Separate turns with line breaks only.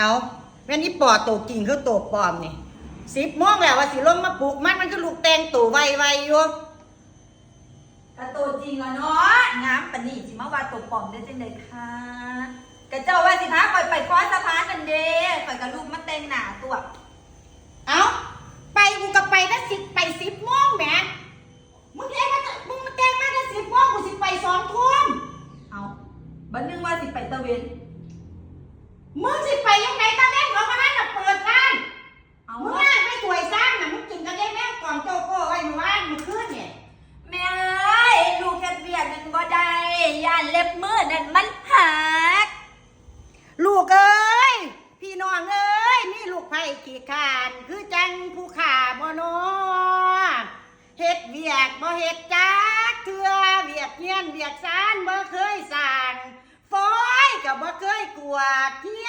เอาแม่นอีปอตัวจริงคือตัวปลอมนี่สิบโมงแล้วว่าสิลงมาปลุกมันมันก็ลูกแตงตัวไวๆอยู่
กระตัวจริงอะเนาะน้ำปานนี่สิมาว่าตัวปลอมได้จังไดคะกระเจ้าว่าสิพาข่อยไปคอสะพานนั่นเด้ข่อยกับลูกมาแต่งหน้าตัว
เอาไปกูก็ไปตั้งสิบไปสิบโมงแหมมึงเอ้มาจะมึงมาแตงมาตั้งสิบโมงกูสิไปสองทุ่ม
เอาบันนึงว่าสิไปตะเวน
มึงสิไปยังไงตาแม่งเขามาให้กับเปิดร้าน
เอา
มึงน่าไม่สวยสร้างนะมึงกินกันได้แม่งกล่องโจโก้ไว้เมื่อวานเมื่อคืนเนี่ย
แม่เอ้ยลูกเฮ็ดเวียกนั่นบ่ได้ย่านเล็บมือนั่นมันหัก
ลูกเอ้ยพี่น้องเอ้ยนี่ลูกไผ่ขี้ขาน คือจังผู้ขาบ่นอเฮ็ดเวียกบ่เฮ็ดจักเทื่อเวียกเฮียนเวียกซานบ่เคยสั่งฟอยก็บ่เคยกวาดเฮี